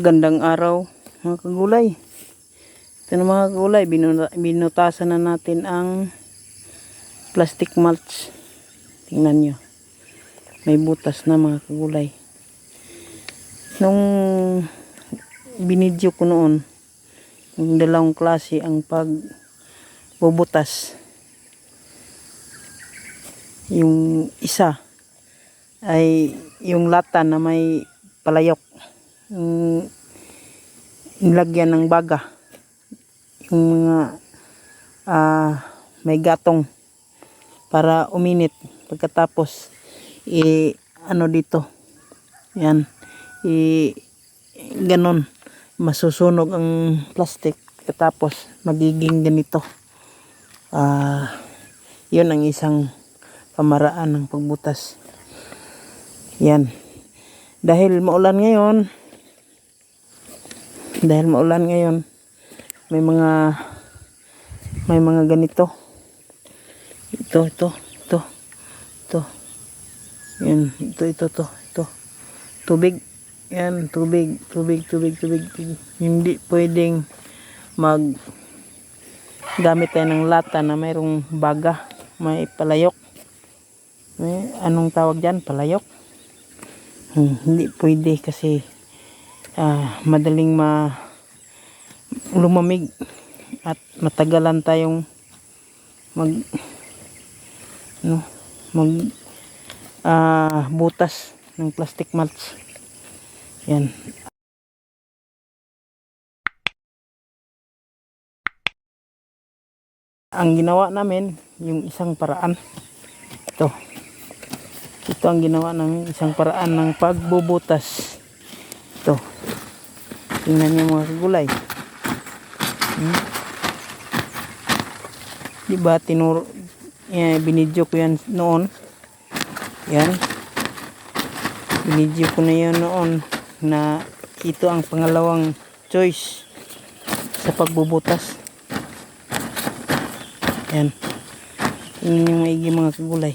Magandang araw mga kagulay. Ito na mga kagulay, binuta- binutasan na natin ang plastic mulch. Tingnan nyo. May butas na mga kagulay. Nung binidyo ko noon, yung dalawang klase ang pagbubutas. Yung isa ay yung lata na may palayok nilagyan ng baga. Yung mga ah, may gatong para uminit. Pagkatapos i ano dito. Yan. I ganon masusunog ang plastic. Pagkatapos magiging ganito. Ah yun ang isang pamaraan ng pagbutas. Yan. Dahil maulan ngayon dahil maulan ngayon may mga may mga ganito. Ito ito ito ito. Yan ito ito ito ito. Tubig. Yan tubig tubig tubig tubig, tubig. hindi pwedeng mag gamit tayo ng lata na mayroong baga may palayok. May anong tawag dyan? Palayok? Hmm, hindi pwede kasi ah, madaling ma lumamig at matagalan tayong mag ano, mag ah, butas ng plastic mulch. Yan. Ang ginawa namin, yung isang paraan. Ito. Ito ang ginawa namin, isang paraan ng pagbubutas. Ito. Tingnan niyo mga kagulay. Hmm. Diba, tinuro, eh, binidyo ko yan noon. Yan. Binidyo ko na yan noon na ito ang pangalawang choice sa pagbubutas. Yan. Tingnan yung maigi mga kagulay.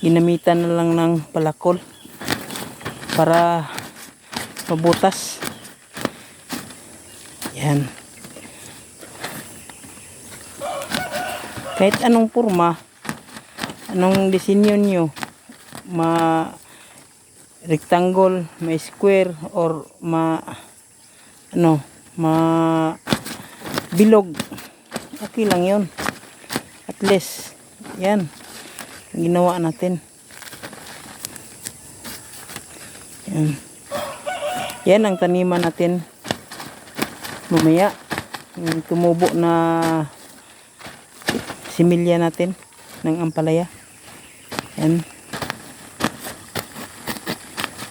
Ginamitan na lang ng palakol para mabutas. Yan. Kahit anong forma, anong disenyo nyo, ma rectangle, may square, or ma ano, ma bilog. Okay lang yon At least, yan. Ginawa natin. Yan. Yan ang taniman natin mamaya. Yung tumubo na similya natin ng ampalaya. Yan.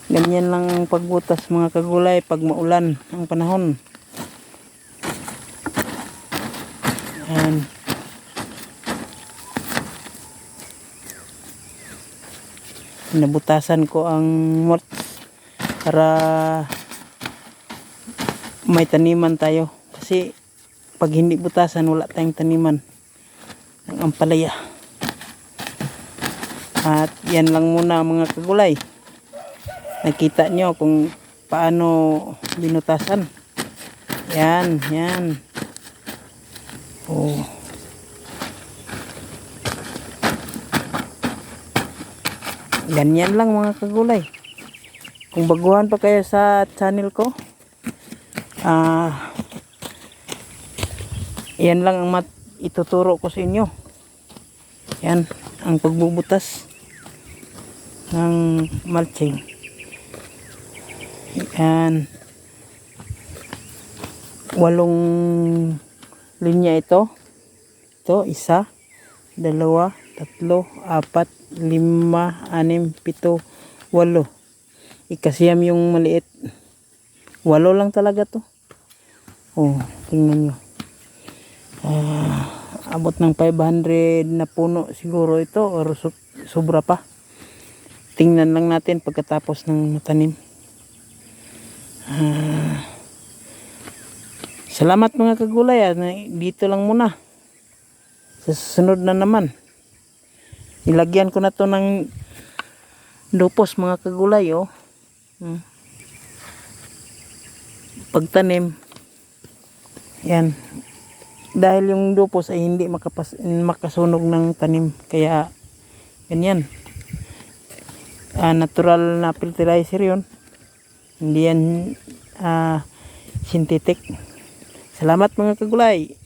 Ganyan lang ang pagbutas mga kagulay pag maulan ang panahon. Yan. Nabutasan ko ang mort para may taniman tayo. Kasi pag hindi butasan wala tayong taniman ng ampalaya. At yan lang muna mga kagulay. Nakita nyo kung paano binutasan. Yan, yan. Oh. Ganyan lang mga kagulay. Kung baguhan pa kayo sa channel ko, ah, yan lang ang mat ituturo ko sa inyo. Yan, ang pagbubutas ng mulching. Yan. Walong linya ito. Ito, isa, dalawa, tatlo, apat, lima, anim, pito, walo. Ikasiyam yung maliit. Walo lang talaga to. Oh, tingnan nyo. Ah, abot ng 500 na puno siguro ito or so- sobra pa. Tingnan lang natin pagkatapos ng matanim. Ah, salamat mga kagulay. ah, Dito lang muna. Sa susunod na naman. Nilagyan ko na to ng lupos mga kagulay oh. Hmm. pagtanim. Yan. Dahil yung lupos ay hindi makapas, makasunog ng tanim. Kaya, ganyan. Ah, natural na fertilizer yun. Hindi yan ah, synthetic. Salamat mga kagulay.